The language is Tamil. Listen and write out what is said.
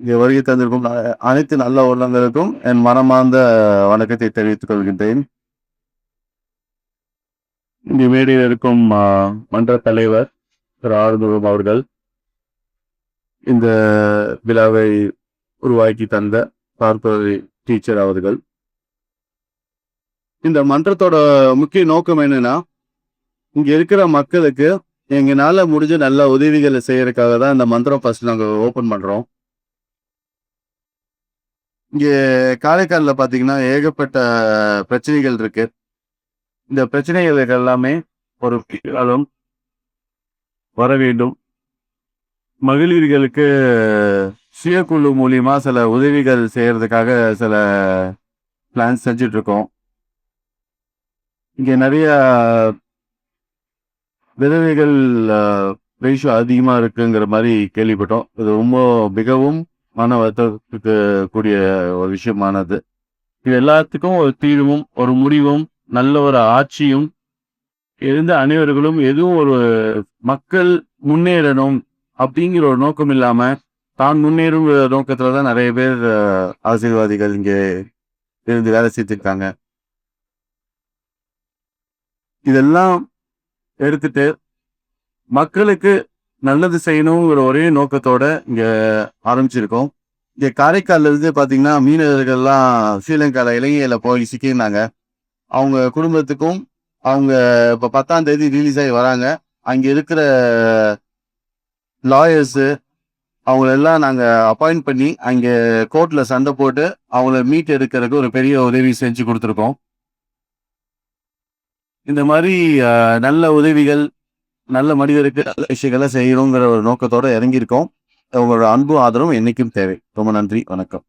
இங்கே வருகை தந்திருக்கும் அ- அனைத்து நல்ல உள்ளங்களுக்கும் என் மனமார்ந்த வணக்கத்தை தெரிவித்துக் கொள்கின்றேன். இங்கே மேடையில் இருக்கும் மன்ற தலைவர் திரு ஆறுமுகம் அவர்கள் இந்த விழாவை உருவாக்கி தந்த பார்ப்பதி டீச்சர் அவர்கள். இந்த மன்றத்தோட முக்கிய நோக்கம் என்னன்னா இங்க இருக்கிற மக்களுக்கு எங்களால முடிஞ்ச நல்ல உதவிகளை செய்யறதுக்காக தான் இந்த மந்திரம் ஃபர்ஸ்ட் நாங்கள் ஓபன் பண்றோம். இங்கே காரைக்காலில் பார்த்தீங்கன்னா ஏகப்பட்ட பிரச்சனைகள் இருக்கு. இந்த பிரச்சனைகள் எல்லாமே ஒரு காலம் வர வேண்டும். மகளிர்களுக்கு சுயக்குழு மூலியமா சில உதவிகள் செய்யறதுக்காக சில பிளான்ஸ் செஞ்சுட்டு இருக்கோம் இங்க நிறைய விதவைகள் ரேஷியோ அதிகமாக இருக்குங்கிற மாதிரி கேள்விப்பட்டோம். இது ரொம்ப மிகவும் மன வருத்தத்துக்கு கூடிய ஒரு விஷயமானது. இது எல்லாத்துக்கும் ஒரு தீர்வும் ஒரு முடிவும் நல்ல ஒரு ஆட்சியும் இருந்த அனைவர்களும் எதுவும் ஒரு மக்கள் முன்னேறணும் அப்படிங்கிற ஒரு நோக்கம் இல்லாம தான் முன்னேறும் நோக்கத்துல தான் நிறைய பேர் அரசியல்வாதிகள் இங்கே இருந்து வேலை செய்திருக்காங்க இதெல்லாம் எடுத்துட்டு மக்களுக்கு நல்லது செய்யணுங்கிற ஒரே நோக்கத்தோட இங்க ஆரம்பிச்சிருக்கோம். இங்க காரைக்கால்ல இருந்து பாத்தீங்கன்னா மீனவர்கள்லாம் ஸ்ரீலங்கால இலங்கையில போய் சிக்கியிருந்தாங்க. அவங்க குடும்பத்துக்கும் அவங்க இப்ப பத்தாம் தேதி ரிலீஸ் ஆகி வராங்க. அங்க இருக்கிற லாயர்ஸு அவங்களெல்லாம் நாங்கள் அப்பாயிண்ட் பண்ணி அங்கே கோர்ட்டில் சண்டை போட்டு அவங்கள மீட் எடுக்கிறதுக்கு ஒரு பெரிய உதவி செஞ்சு கொடுத்துருக்கோம். இந்த மாதிரி நல்ல உதவிகள் நல்ல மனிதருக்கு நல்ல விஷயங்களை செய்யணுங்கிற ஒரு நோக்கத்தோடு இறங்கியிருக்கோம். உங்களோட அன்பும் ஆதரவும் என்னைக்கும் தேவை. ரொம்ப நன்றி. வணக்கம்.